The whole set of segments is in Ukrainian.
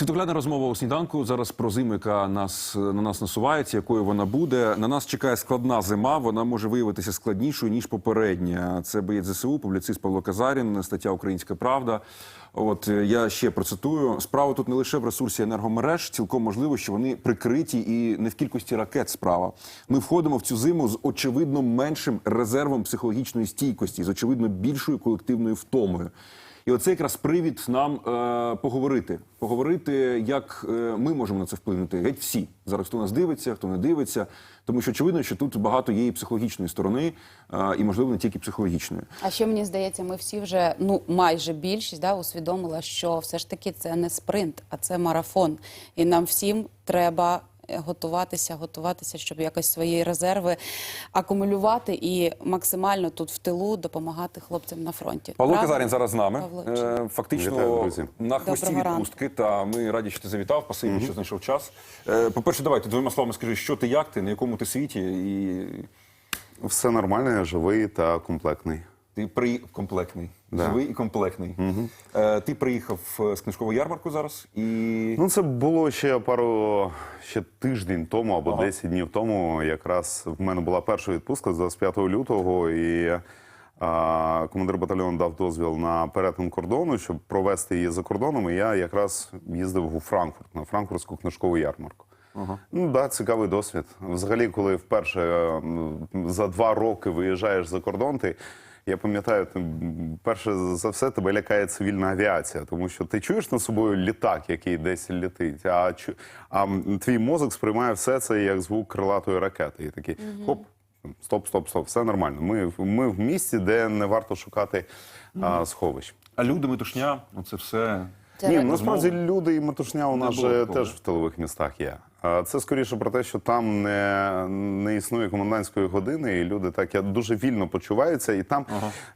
Світоглядна розмова у сніданку. Зараз про зиму, яка нас на нас насувається, якою вона буде. На нас чекає складна зима. Вона може виявитися складнішою ніж попередня. Це боєць ЗСУ, публіцист Павло Казарін, стаття Українська Правда. От е, я ще процитую: справа тут не лише в ресурсі енергомереж, цілком можливо, що вони прикриті і не в кількості ракет. Справа ми входимо в цю зиму з очевидно меншим резервом психологічної стійкості, з очевидно більшою колективною втомою. І оце якраз привід нам е, поговорити. Поговорити, як е, ми можемо на це вплинути. Геть всі зараз, хто нас дивиться, хто не дивиться. Тому що очевидно, що тут багато є і психологічної сторони, е, і можливо не тільки психологічної. А ще мені здається, ми всі вже ну майже більшість да, усвідомила, що все ж таки це не спринт, а це марафон. І нам всім треба готуватися, готуватися, щоб якось свої резерви акумулювати і максимально тут в тилу допомагати хлопцям на фронті. Павло Правда? Казарін зараз з нами. Павло, Е, Фактично Вітаю, на хвості відпустки. Та ми раді, що ти завітав. Спасибі, що знайшов час. Е, По-перше, давай ти двома словами скажи, що ти, як ти, на якому ти світі, і Все нормально, я живий та комплектний. Ти при комплектний. Да. Живий і комплектний. Е, Ти приїхав е, з книжкової ярмарку зараз і. Ну, це було ще пару ще тиждень тому або Ага. 10 днів тому. Якраз в мене була перша відпустка з 25 лютого, і а, командир батальйону дав дозвіл на перетин кордону, щоб провести її за кордоном. І я якраз їздив у Франкфурт на франкфуртську книжкову ярмарку. Ну да, цікавий досвід. Взагалі, коли вперше е, за два роки виїжджаєш за кордон, ти. Я пам'ятаю, ти, перше за все тебе лякає цивільна авіація, тому що ти чуєш над собою літак, який десь літить, а, чу- а твій мозок сприймає все це як звук крилатої ракети. І такий хоп, стоп, стоп, стоп, все нормально. Ми, в- ми в місті, де не варто шукати а, сховищ. А люди, метушня, це все. Це Ні, насправді люди і метушня у нас же теж в тилових містах є. Це скоріше про те, що там не, не існує комендантської години, і люди так я дуже вільно почуваються. І там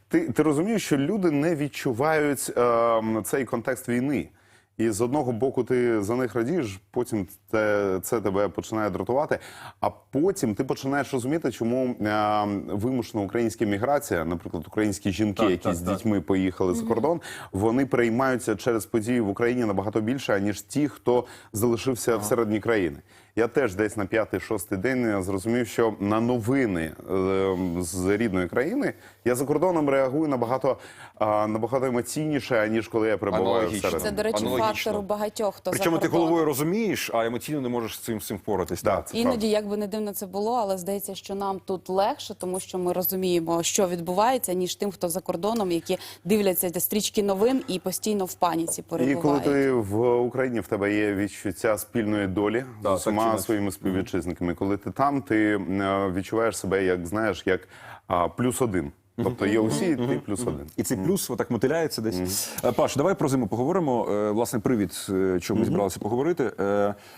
ти, ти розумієш, що люди не відчувають е, цей контекст війни. І з одного боку ти за них радієш, потім це, це тебе починає дратувати. А потім ти починаєш розуміти, чому е, вимушена українська міграція, наприклад, українські жінки, Так, які так, з так. дітьми поїхали за кордон, вони переймаються через події в Україні набагато більше, аніж ті, хто залишився всередині країни. Я теж десь на п'ятий-шостий день зрозумів, що на новини е, з рідної країни я за кордоном реагую набагато, набагато емоційніше, аніж коли я перебуваю Аналогічно. всередині. Це, до речі, Аналогічно. фактор у багатьох, хто Причому за ти головою розумієш, а емоційно не можеш з цим, цим впоратись. Да, так. це Іноді, правда. як би не дивно це було, але здається, що нам тут легше, тому що ми розуміємо, що відбувається, ніж тим, хто за кордоном, які дивляться стрічки новин і постійно в паніці І коли ти в Україні в тебе є відчуття спільної долі Да, з усіма своїми співвітчизниками, коли ти там, ти е, відчуваєш себе, як знаєш, як а, плюс один. Тобто є усі, і ти плюс один. І цей плюс отак мотиляється десь. Е, Паш, давай про зиму поговоримо. Е, Власне, привід, чому ми зібралися поговорити.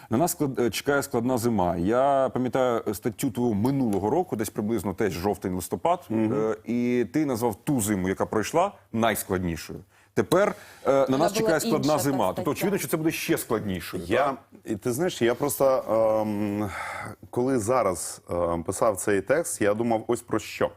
На нас склад- чекає складна зима. Я пам'ятаю статтю твою минулого року, десь приблизно теж жовтень-листопад. І ти назвав ту зиму, яка пройшла, найскладнішою. Тепер е, на Вона нас чекає складна інша зима. стаття. Тобто, очевидно, що це буде ще складніше. Я і ти знаєш, я просто ем, коли зараз ем, писав цей текст, я думав ось про що.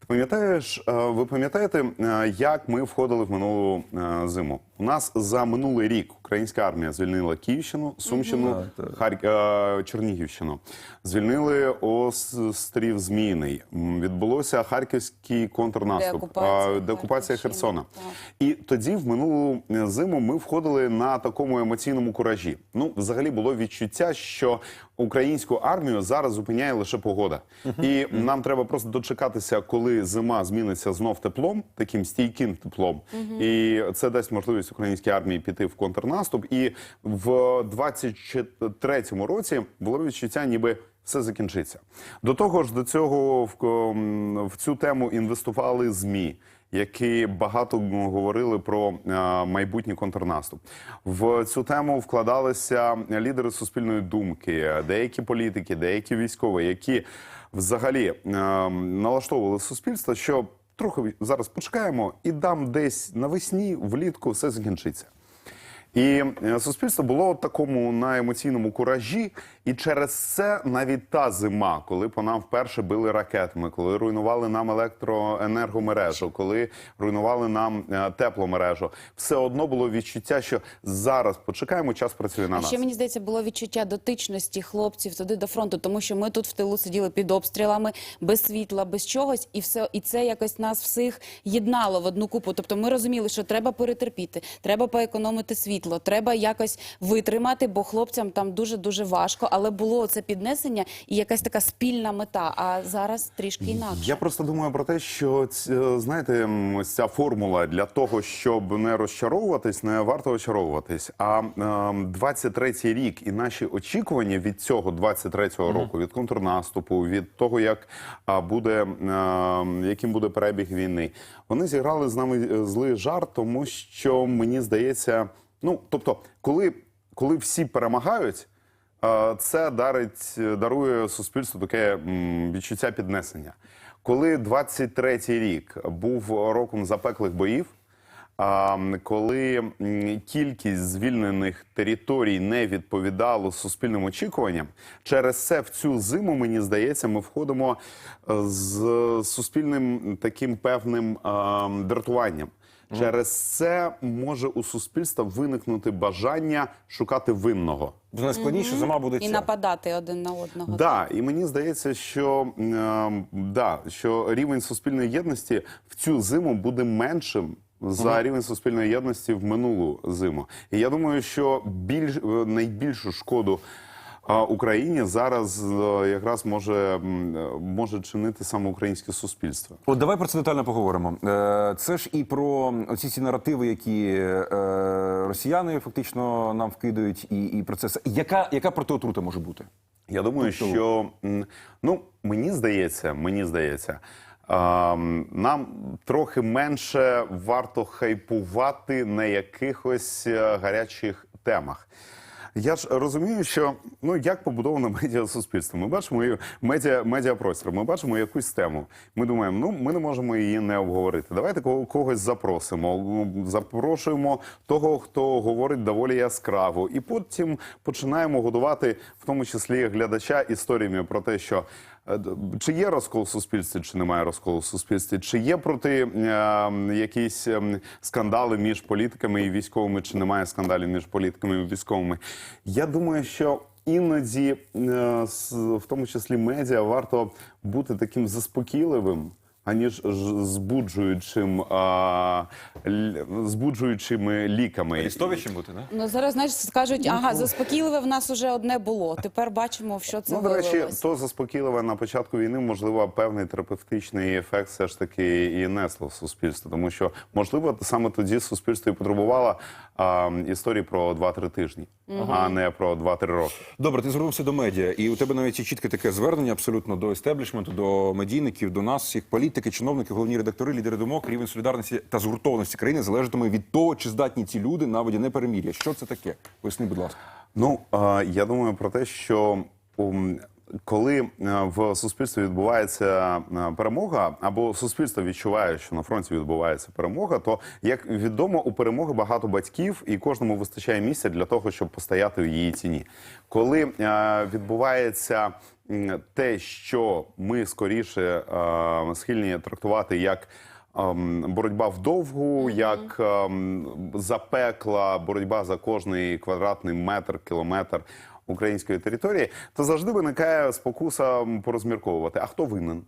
Ти пам'ятаєш, е, ви пам'ятаєте, е, як ми входили в минулу е, зиму? У нас за минулий рік українська армія звільнила Київщину, Сумщину, Харк... е, Чернігівщину. Звільнили острів Зміїний. Відбулося харківський контрнаступ, Деокупація е, деокупація Херсона. так. І тоді, в минулу зиму, ми входили на такому емоційному куражі. Ну, взагалі було відчуття, що українську армію зараз зупиняє лише погода, і нам треба просто дочекатися, коли зима зміниться знов теплом, таким стійким теплом, і це дасть можливість українській армії піти в контрнаступ. І в 23-му році було відчуття, ніби. Все закінчиться. До того ж, до цього в, в цю тему інвестували ЗМІ, які багато говорили про е, майбутній контрнаступ. В цю тему вкладалися лідери суспільної думки, деякі політики, деякі військові, які взагалі е, налаштовували суспільство, що трохи зараз почекаємо, і дам десь навесні, влітку все закінчиться. І е, суспільство було такому на емоційному куражі, І через це навіть та зима, коли по нам вперше били ракетами, коли руйнували нам електроенергомережу, коли руйнували нам е, тепломережу, все одно було відчуття, що зараз почекаємо, час працює на А нас. ще мені здається, було відчуття дотичності хлопців туди до фронту, тому що ми тут в тилу сиділи під обстрілами, без світла, без чогось, і все і це якось нас всіх єднало в одну купу. Тобто ми розуміли, що треба перетерпіти, треба поекономити світло, треба якось витримати, бо хлопцям там дуже дуже важко. Але було це піднесення і якась така спільна мета. А зараз трішки інакше. Я просто думаю про те, що ц- знаєте, ось ця формула для того, щоб не розчаровуватись, не варто очаровуватись. А ем, 23-й рік і наші очікування від цього 23-го року, від контрнаступу, від того, як буде ем, яким буде перебіг війни, вони зіграли з нами е, злий жарт, тому що мені здається, ну тобто, коли, коли всі перемагають. Це дарить, дарує суспільству таке відчуття піднесення. Коли 23-й рік був роком запеклих боїв, коли кількість звільнених територій не відповідала суспільним очікуванням, через це в цю зиму, мені здається, ми входимо е, з суспільним таким певним дратуванням. Через це може у суспільства виникнути бажання шукати винного. Найскладніше зима буде І ця. нападати один на одного. Да, і мені здається, що, е, да, що рівень суспільної єдності в цю зиму буде меншим. За рівень суспільної єдності в минулу зиму, і я думаю, що більш е, найбільшу шкоду а, Україні зараз е, якраз може, е, може чинити саме українське суспільство. От давай про це детально поговоримо. Е, Це ж і про оці ці наративи, які росіяни фактично нам вкидають, і, і про це все. Яка, яка протиотрута може бути? Я думаю, Тобто- що ну мені здається, мені здається. Нам трохи менше варто хайпувати на якихось гарячих темах. Я ж розумію, що ну як побудовано медіасуспільство. Ми бачимо її- медіа, медіапростір, ми бачимо якусь тему. Ми думаємо, ну ми не можемо її не обговорити. Давайте кого- когось запросимо. Запрошуємо того, хто говорить доволі яскраво, і потім починаємо годувати, в тому числі глядача, історіями про те, що чи є розкол в суспільстві, чи немає розколу в суспільстві, чи є проти е, якісь е, скандали між політиками і військовими, чи немає скандалів між політиками і військовими. Я думаю, що іноді, е, в тому числі медіа, варто бути таким заспокійливим. Аніж ж- збуджуючим, а, л- збуджуючими ліками. Арістовичем бути, не? Ну зараз знаєш, скажуть, ага, заспокійливе в нас уже одне було. Тепер бачимо, в що це Ну, до речі, то заспокійливе на початку війни, можливо, певний терапевтичний ефект все ж таки і несло в суспільство. Тому що, можливо, саме тоді суспільство і потребувало а, історії про 2-3 тижні, а не про 2-3 роки. Добре, ти звернувся до медіа, і у тебе навіть є чітке таке звернення абсолютно до естеблішменту, до медійників, до нас, всіх політики, чиновники, головні редактори, лідери думок, рівень солідарності та згуртованості країни залежатиме від того, чи здатні ці люди на водяне перемір'я. Що це таке? Поясни, будь ласка. Ну я думаю про те, що коли е, в суспільстві відбувається е, перемога, або суспільство відчуває, що на фронті відбувається перемога, то як відомо, у перемоги багато батьків, і кожному вистачає місця для того, щоб постояти в її ціні. Коли е, відбувається те, що ми скоріше е, схильні трактувати як ем, боротьба вдовгу, як ем, запекла боротьба за кожний квадратний метр, кілометр української території, то завжди виникає спокуса порозмірковувати, а хто винен.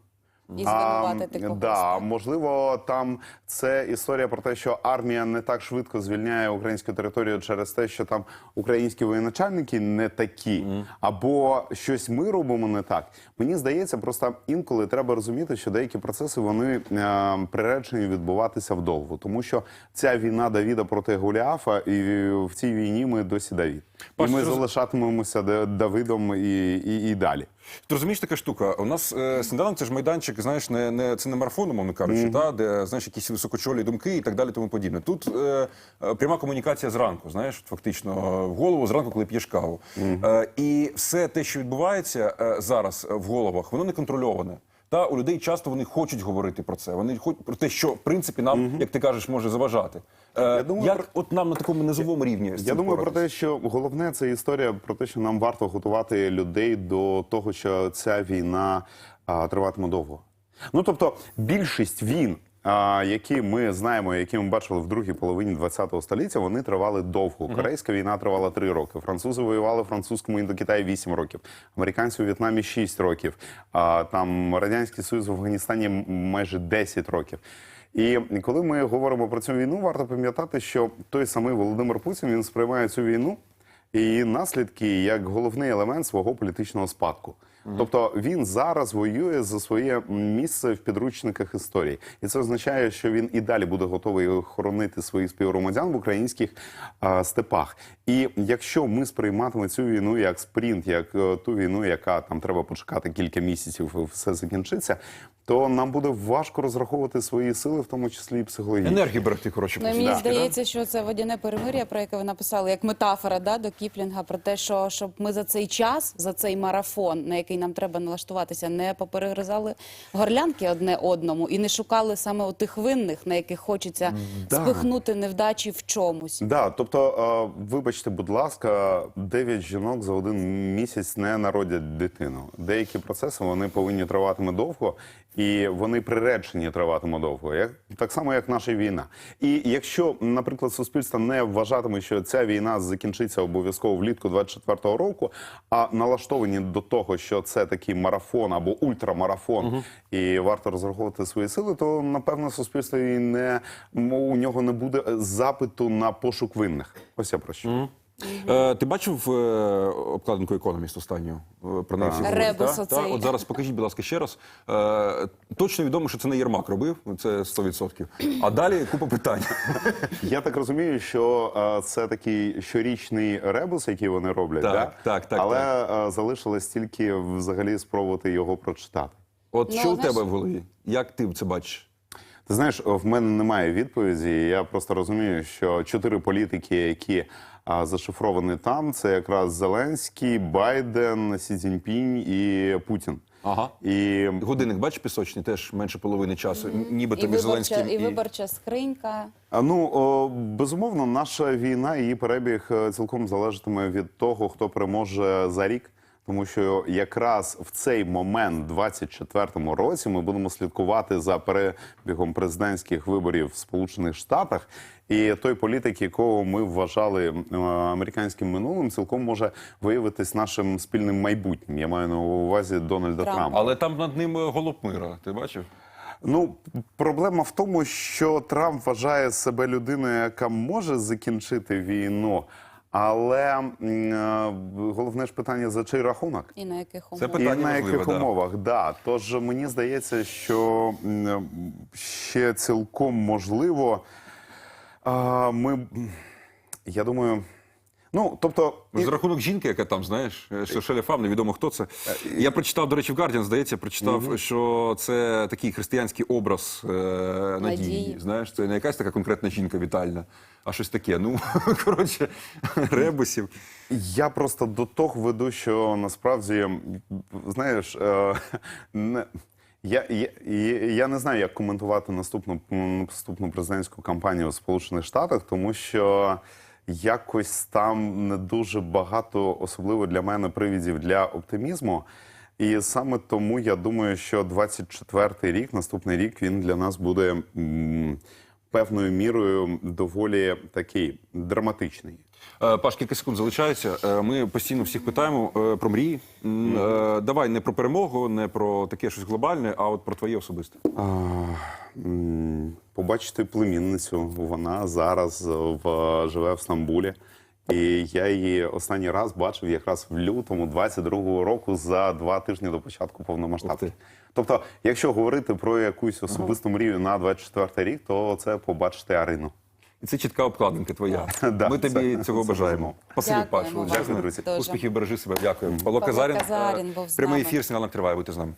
І звинуватити когось. Да, можливо, там це історія про те, що армія не так швидко звільняє українську територію через те, що там українські воєначальники не такі, або щось ми робимо не так. Мені здається, просто інколи треба розуміти, що деякі процеси вони е, приречені відбуватися вдовго, тому що ця війна Давіда проти Голіафа, і в цій війні ми досі Давід. Паш, і ми роз- залишатимемося Да- Давидом і, і, і далі. Ти розумієш така штука? У нас е, сніданок це ж майданчик, знаєш, не, не це не марафон, умовно кажучи, та де знаєш якісь високочолі думки і так далі, тому подібне. Тут е, е, пряма комунікація зранку, знаєш, фактично е, в голову зранку, коли п'єш каву. Е, і все те, що відбувається е, зараз в головах, воно не контрольоване. Та у людей часто вони хочуть говорити про це. Вони хочуть про те, що в принципі нам, як ти кажеш, може заважати. Е, Я думаю, як про- от нам на такому низовому рівні Я думаю про те, що головне це історія про те, що нам варто готувати людей до того, що ця війна а, триватиме довго. Ну тобто, більшість війн, а, які ми знаємо, які ми бачили в другій половині ХХ століття, вони тривали довго. Корейська війна тривала 3 роки. Французи воювали в французькому індокитаї 8 років. Американці у В'єтнамі 6 років. А там радянський союз в Афганістані майже 10 років. І коли ми говоримо про цю війну, варто пам'ятати, що той самий Володимир Путін він сприймає цю війну і її наслідки як головний елемент свого політичного спадку. Тобто він зараз воює за своє місце в підручниках історії, і це означає, що він і далі буде готовий охоронити своїх співгромадян в українських а, степах. І якщо ми сприйматиме цю війну як спринт, як е, ту війну, яка там треба почекати кілька місяців, і все закінчиться, то нам буде важко розраховувати свої сили, в тому числі і психологічно. енергії берегти, коротше. Ну, мені Да. здається, що це водяне перемир'я, про яке ви написали, як метафора да, до Кіплінга, про те, що щоб ми за цей час, за цей марафон, на який нам треба налаштуватися, не поперегризали горлянки одне одному і не шукали саме тих винних, на яких хочеться Да. спихнути невдачі в чомусь. Да, тобто, вибачте, будь ласка, 9 жінок за один місяць не народять дитину. Деякі процеси вони повинні триватиме довго, і вони приречені триватиме довго, як так само, як наша війна. І якщо, наприклад, суспільство не вважатиме, що ця війна закінчиться обов'язково влітку 24-го року, а налаштовані до того, що це такий марафон або ультрамарафон, і варто розраховувати свої сили, то напевно суспільство і не у нього не буде запиту на пошук винних. Ось я про що. Е, ти бачив е, обкладинку економіст останню? Е, Про неї всі говорять, Ребус та? оцей. Та? От зараз покажіть, будь ласка, ще раз. Е, точно відомо, що це не Єрмак робив, це 100%. А далі купа питань. Я так розумію, що е, це такий щорічний ребус, який вони роблять, Так, да? так, так, але е, залишилось тільки взагалі спробувати його прочитати. От Ну, що у знаєш- тебе в голові? Як ти це бачиш? Ти знаєш, в мене немає відповіді. Я просто розумію, що чотири політики, які а, зашифрований там, це якраз Зеленський, Байден, Сі Цзіньпінь і Путін. Ага. І Годинник, бачиш, пісочний, теж менше половини часу. Нібито І між виборча, Зеленським і виборча скринька. А, Ну о, безумовно, наша війна, її перебіг е, цілком залежатиме від того, хто переможе за рік. Тому що якраз в цей момент, 24-му році, ми будемо слідкувати за перебігом президентських виборів в Сполучених Штатах. І той політик, якого ми вважали е, американським минулим, цілком може виявитись нашим спільним майбутнім. Я маю на увазі Дональда Трамп. Трампа. Але там над ним е, голуб мира. Ти бачив? Ну, проблема в тому, що Трамп вважає себе людиною, яка може закінчити війну, але е, головне ж питання за чий рахунок. І на яких Це умовах. питання І на яких да. умовах, да. Тож мені здається, що ще цілком можливо. Ми, я думаю, ну тобто, і- За рахунок жінки, яка там, знаєш, е, що Шелефам, невідомо хто це. Я прочитав, до речі, в Guardian, здається, прочитав, що це такий християнський образ е, надії. Надії. Знаєш, це не якась така конкретна жінка вітальна, а щось таке. Ну, коротше, ребусів. Я просто до того веду, що насправді, знаєш, е, не. Я, я, я- я не знаю, як коментувати наступну, наступну президентську кампанію в Сполучених Штатах, тому що якось там не дуже багато, особливо для мене, привідів для оптимізму. І саме тому я думаю, що 24-й рік, наступний рік, він для нас буде м, певною мірою доволі такий драматичний. Е, Паш, кілька секунд залишається. Е, Ми постійно всіх питаємо е, про мрії. М, е, Давай не про перемогу, не про таке щось глобальне, а от про твоє особисте. А, м, побачити племінницю. Вона зараз в, живе в Стамбулі. І я її останній раз бачив якраз в лютому 22-го року за два тижні до початку повномасштабки. Тобто, якщо говорити про якусь особисту мрію на 24-й рік, то це побачити Арину. І це чітка обкладинка твоя. Да, Ми тобі це- цього це бажаємо. Спасибі, Паш. Дякуємо величезне. дуже. Успіхів, бережи себе. Дякую. Павло Казарін. Казарін е, був з Прямий ефір сніданок триває. Будьте з нами.